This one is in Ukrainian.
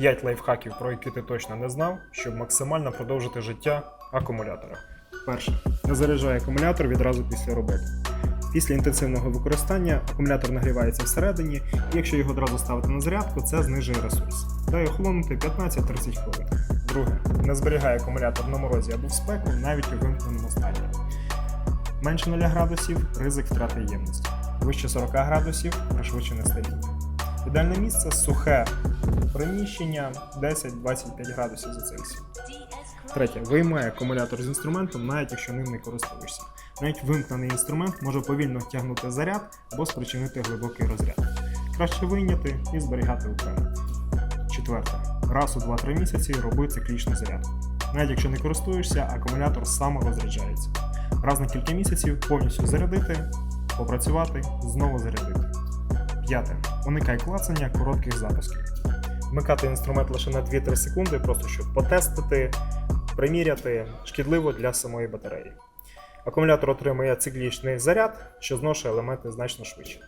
5 лайфхаків, про які ти точно не знав, щоб максимально продовжити життя акумулятора. Перше. Не заряджай акумулятор відразу після роботи. Після інтенсивного використання акумулятор нагрівається всередині, і якщо його одразу ставити на зарядку, це знижує ресурс. Дай охолонути 15-30 хвилин. Друге. Не зберігай акумулятор на морозі або в спеку навіть у вимкненому стані. Менше 0 градусів ризик втрати ємності. Вище 40 градусів пришвидшене старіння. Ідеальне місце сухе приміщення 10-25 градусів за Цельсієм. Третє. Виймай акумулятор з інструментом, навіть якщо ним не користуєшся. Навіть вимкнений інструмент може повільно тягнути заряд або спричинити глибокий розряд. Краще вийняти і зберігати окремо. Четверте. Раз у 2-3 місяці роби циклічну зарядку. Навіть якщо не користуєшся, акумулятор сам розряджається. Раз на кілька місяців повністю зарядити, попрацювати, знову зарядити. П'яте. Уникай клацання коротких запусків. Вмикати інструмент лише на 2-3 секунди, просто щоб потестити, приміряти шкідливо для самої батареї. Акумулятор отримує циклічний заряд, що зношує елементи значно швидше.